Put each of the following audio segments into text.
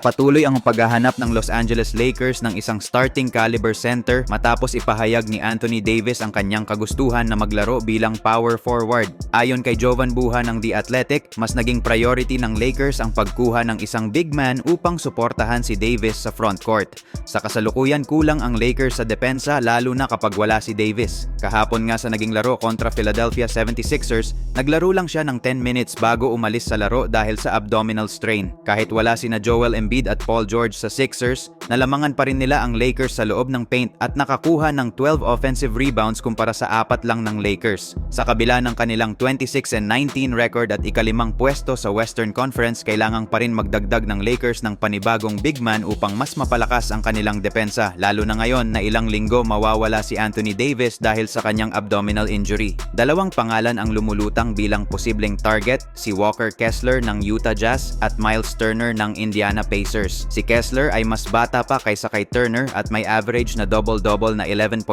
Patuloy ang paghahanap ng Los Angeles Lakers ng isang starting caliber center matapos ipahayag ni Anthony Davis ang kanyang kagustuhan na maglaro bilang power forward. Ayon kay Jovan Buha ng The Athletic, mas naging priority ng Lakers ang pagkuha ng isang big man upang suportahan si Davis sa front court. Sa kasalukuyan kulang ang Lakers sa depensa lalo na kapag wala si Davis. Kahapon nga sa naging laro kontra Philadelphia 76ers, naglaro lang siya ng 10 minutes bago umalis sa laro dahil sa abdominal strain. Kahit wala sina Joel Embiid at Paul George sa Sixers, nalamangan pa rin nila ang Lakers sa loob ng paint at nakakuha ng 12 offensive rebounds kumpara sa apat lang ng Lakers. Sa kabila ng kanilang 26 and 19 record at ikalimang pwesto sa Western Conference, kailangan pa rin magdagdag ng Lakers ng panibagong big man upang mas mapalakas ang kanilang depensa, lalo na ngayon na ilang linggo mawawala si Anthony Davis dahil sa kanyang abdominal injury. Dalawang pangalan ang lumulutang bilang posibleng target, si Walker Kessler ng Utah Jazz at Miles Turner ng Indiana Pacers. Si Kessler ay mas bata pa kaysa kay Turner at may average na double-double na 11.3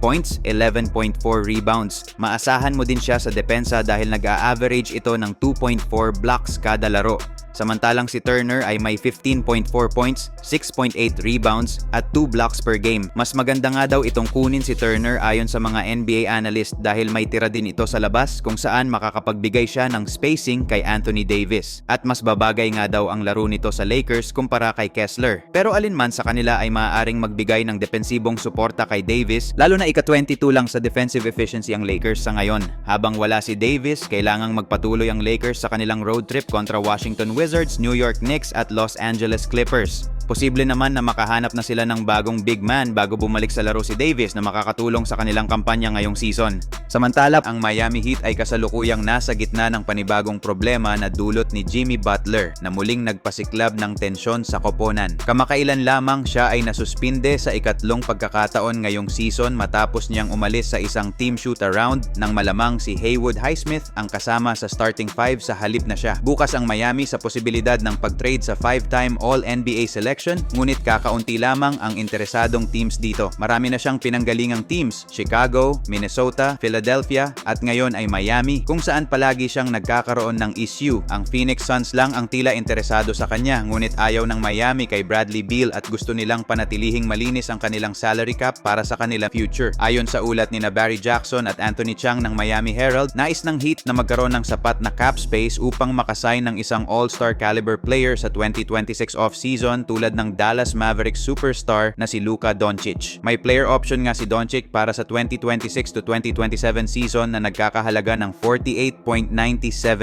points, 11.4 rebounds. Maasahan mo din siya sa depensa dahil nag-a-average ito ng 2.4 blocks kada laro. Samantalang si Turner ay may 15.4 points, 6.8 rebounds at 2 blocks per game. Mas maganda nga daw itong kunin si Turner ayon sa mga NBA analyst dahil may tira din ito sa labas kung saan makakapagbigay siya ng spacing kay Anthony Davis. At mas babagay nga daw ang laro nito sa Lakers kumpara kay Kessler. Pero alinman sa kanila ay maaaring magbigay ng depensibong suporta kay Davis lalo na ika-22 lang sa defensive efficiency ang Lakers sa ngayon. Habang wala si Davis, kailangang magpatuloy ang Lakers sa kanilang road trip kontra Washington Wizards, New York Knicks at Los Angeles Clippers. Posible naman na makahanap na sila ng bagong big man bago bumalik sa laro si Davis na makakatulong sa kanilang kampanya ngayong season. Samantala, ang Miami Heat ay kasalukuyang nasa gitna ng panibagong problema na dulot ni Jimmy Butler na muling nagpasiklab ng tensyon sa koponan. Kamakailan lamang siya ay nasuspinde sa ikatlong pagkakataon ngayong season matapos niyang umalis sa isang team shoot-around nang malamang si Haywood Highsmith ang kasama sa starting five sa halip na siya. Bukas ang Miami sa posibilidad ng pag-trade sa five-time All-NBA selection ngunit kakaunti lamang ang interesadong teams dito. Marami na siyang pinanggalingang teams, Chicago, Minnesota, Philadelphia at ngayon ay Miami kung saan palagi siyang nagkakaroon ng issue. Ang Phoenix Suns lang ang tila interesado sa kanya ngunit ayaw ng Miami kay Bradley Beal at gusto nilang panatilihing malinis ang kanilang salary cap para sa kanilang future. Ayon sa ulat ni na Barry Jackson at Anthony Chang ng Miami Herald, nais ng Heat na magkaroon ng sapat na cap space upang makasign ng isang all-star caliber player sa 2026 off-season tulad ng Dallas Mavericks superstar na si Luka Doncic. May player option nga si Doncic para sa 2026 to 2027 season na nagkakahalaga ng 48.97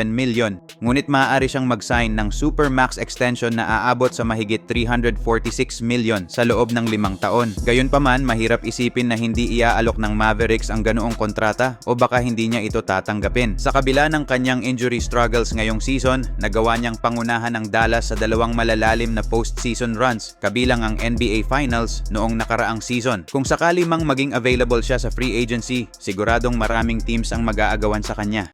million. Ngunit maaari siyang mag-sign ng supermax extension na aabot sa mahigit 346 million sa loob ng limang taon. Gayunpaman, mahirap isipin na hindi iaalok ng Mavericks ang ganoong kontrata o baka hindi niya ito tatanggapin. Sa kabila ng kanyang injury struggles ngayong season, nagawa niyang pangunahan ng Dallas sa dalawang malalalim na postseason runs, kabilang ang NBA Finals noong nakaraang season. Kung sakali mang maging available siya sa free agency, siguradong maraming teams ang mag-aagawan sa kanya.